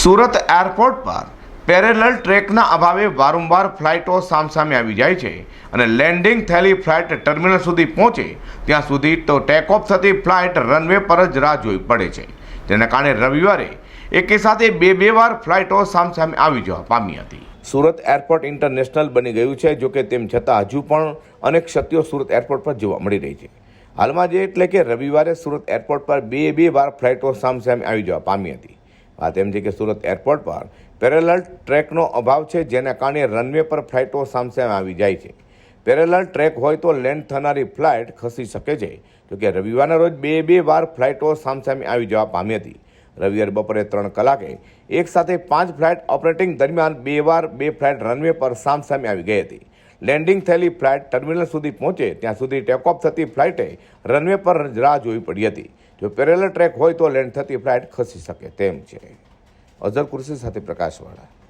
Surat airport પર parallel ટ્રેકના અભાવે વારંવાર ફ્લાઇટો સામસામે આવી જાય છે અને લેન્ડિંગ થયેલી ફ્લાઇટ ટર્મિનલ સુધી પહોંચે ત્યાં સુધી તો ટેક ઓફ થતી ફ્લાઇટ રનવે પર જ રાહ જોવી પડે છે. જેના કારણે રવિવારે એકે સાથે બે બે વાર ફ્લાઇટો સામસામે આવી જવા પામી હતી. સુરત એરપોર્ટ ઇન્ટરનેશનલ બની ગયું છે જોકે તેમ છતાં હજુ પણ અનેક ક્ષતિઓ સુરત એરપોર્ટ પર જોવા મળી રહી છે. હાલમાં જે એટલે કે રવિવારે સુરત એરપોર્ટ પર બે બે વાર ફ્લાઇટો સામસામે આવી જવા પામી હતી. વાત એમ છે કે સુરત એરપોર્ટ પર પેરેલલ ટ્રેકનો અભાવ છે, જેના કારણે રનવે પર ફ્લાઇટો સામસામે આવી જાય છે. પેરેલલ ટ્રેક હોય તો લેન્ડ થનારી ફ્લાઇટ ખસી શકે છે, જોકે રવિવારના રોજ બે બે વાર ફ્લાઇટો સામસામે આવી જવા પામી હતી. રવિવાર બપોરે ત્રણ કલાકે એક સાથે પાંચ ફ્લાઇટ ઓપરેટિંગ દરમિયાન બે વાર બે ફ્લાઇટ રનવે પર સામસામે આવી ગઈ હતી. લેન્ડિંગ થયેલી ફ્લાઇટ ટર્મિનલ સુધી પહોંચે, ત્યાં સુધી ટેકઓફ થતી ફ્લાઇટે રનવે પર રાહ જોવી પડી હતી. જો પેરેલ ટ્રેક હોય તો લેન્ડ થતી ફ્લાઇટ ખસી શકે, તેમ છે. અઝર કુર્સી સાથે પ્રકાશવાળા.